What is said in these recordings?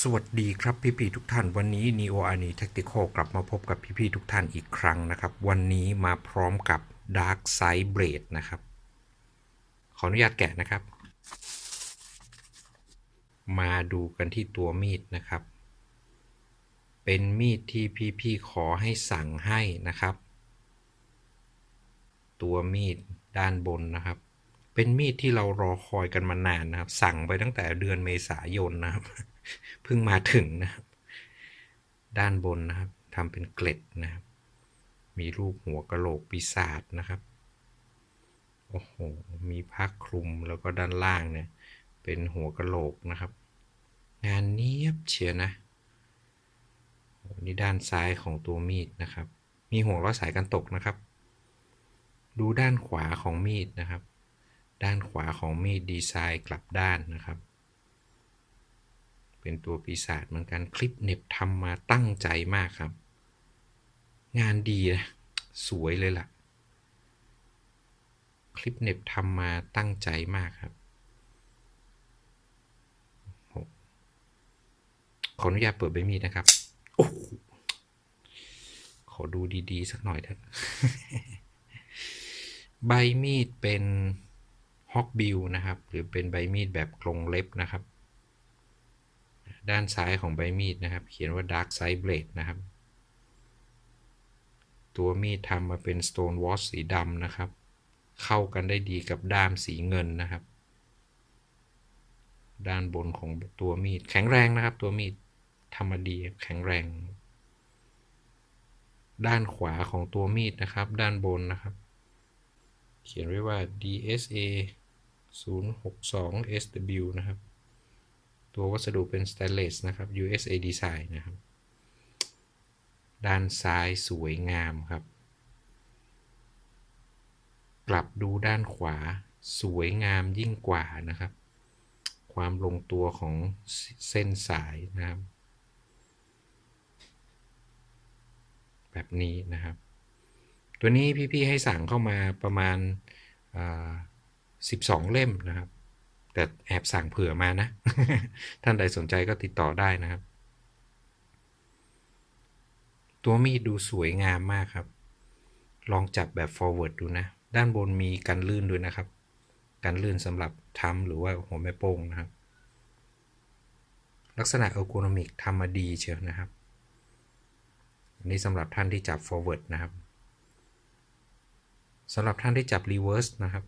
สวัสดีครับพี่ๆทุกท่านวันนี้ Neo a n i Tactical กลับมาพบกับพี่ๆทุกท่านอีกครั้งนะครับ วันนี้มาพร้อมกับ Dark Side Blade นะครับ ขออนุญาตแกะนะครับ มาดูกันที่ตัวมีดนะครับ เป็นมีดที่พี่ๆขอให้สั่งให้นะครับ ตัวมีดด้านบนนะครับ เป็นมีดที่เรารอคอยกันมานานนะครับ สั่งไปตั้งแต่เดือนเมษายนนะครับ เพิ่งมาถึงนะครับ ด้านบนนะครับทำเป็นเกล็ดนะครับ มีรูปหัวกะโหลกปีศาจนะครับ โอ้โห มีผ้าคลุมแล้วก็ด้านล่างเนี่ย เป็นหัวกะโหลกนะครับ งานเนียบเชียนะนี่ด้านซ้ายของตัวมีดนะครับ มีห่วงล้อสายกันตกนะครับ ดูด้านขวาของมีดนะครับ ด้านขวาของมีดดีไซน์กลับด้านนะครับ เป็นตัวปีศาจเหมือนกันคลิปเน็บทำมาตั้งใจมากครับ งานดีนะสวยเลยล่ะ คลิปเน็บทำมาตั้งใจมากครับขออนุญาตเปิดใบมีดนะครับโอ้ขอดูดีๆ สักหน่อยเถอะใบมีดเป็นฮอกบิลนะครับ หรือเป็นใบมีดแบบกรงเล็บนะครับ ด้านซ้ายของใบมีดนะครับ เขียนว่า Dark Side Blade นะครับ ตัวมีดทำมาเป็น Stone Wash สีดำนะครับ เข้ากันได้ดีกับด้ามสีเงินนะครับ ด้านบนของตัวมีดแข็งแรงนะครับ ตัวมีดทำมาดีแข็งแรง ด้านขวาของตัวมีดนะครับ ด้านบนนะครับ เขียนไว้ว่า DSA 062 SW นะครับ ตัววัสดุเป็น stainless นะครับ USA design นะครับ ด้านซ้ายสวยงามครับ กลับดูด้านขวาสวยงามยิ่งกว่านะครับ ความลงตัวของเส้นสายนะครับ แบบนี้นะครับ ตัวนี้พี่ๆให้สั่งเข้ามาประมาณสิบสองเล่มนะครับ แต่แอบสั่งเผื่อมานะ ท่านใดสนใจก็ติดต่อได้นะครับ ตัวมีดดูสวยงามมากครับ ลองจับแบบ forward ดูนะ ด้านบนมีกันลื่นด้วยนะครับ กันลื่นสำหรับทำหรือว่าหัวแม่โป้งนะครับ ลักษณะเออร์โกนอมิกทำมาดีเชียวนะครับอันนี้สำหรับท่านที่จับ forward นะครับสำหรับท่านที่จับ reverse นะครับ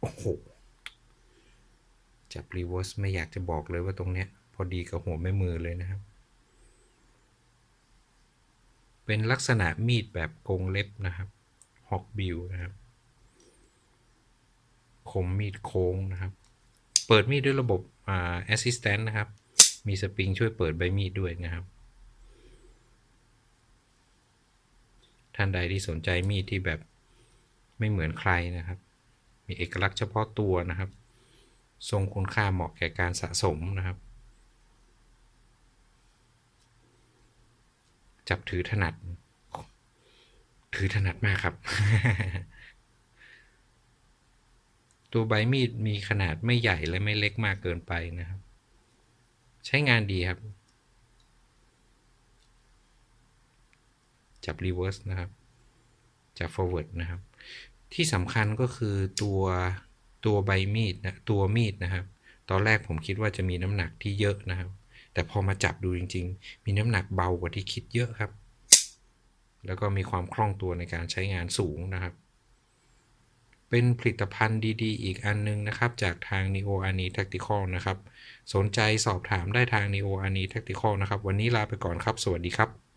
โอ้โห จับ reverse ไม่อยากจะบอกเลยว่าตรงเนี้ย พอดีกับหัวแม่มือเลยนะครับ เป็นลักษณะมีดแบบกงเล็บนะครับฮอกบิลนะครับ คมมีดโค้งนะครับ เปิดมีดด้วยระบบอ่า assistant นะครับ มีสปริงช่วยเปิดใบมีดด้วยนะครับท่านใดที่สนใจมีดที่แบบไม่เหมือนใครนะครับ มีเอกลักษณ์เฉพาะตัวนะครับ ทรงคุณค่าเหมาะแก่การสะสมนะครับ จับถือถนัด ถือถนัดมากครับ ตัวใบมีดมีขนาดไม่ใหญ่และไม่เล็กมากเกินไปนะครับ ใช้งานดีครับ จับ reverse นะครับ จับ forward นะครับ ที่สำคัญก็คือตัว ตัวใบมีดนะตัวมีดนะครับ ตอนแรกผมคิดว่าจะมีน้ำหนักที่เยอะนะครับ แต่พอมาจับดูจริง ๆ มีน้ำหนักเบากว่าที่คิดเยอะครับ แล้วก็มีความคล่องตัวในการใช้งานสูงนะครับ เป็นผลิตภัณฑ์ดีๆ อีกอันนึงนะครับ จากทาง Neo a n i Tactical นะครับ สนใจสอบถามได้ทาง Neo a n i Tactical นะครับ วันนี้ลาไปก่อนครับ สวัสดีครับ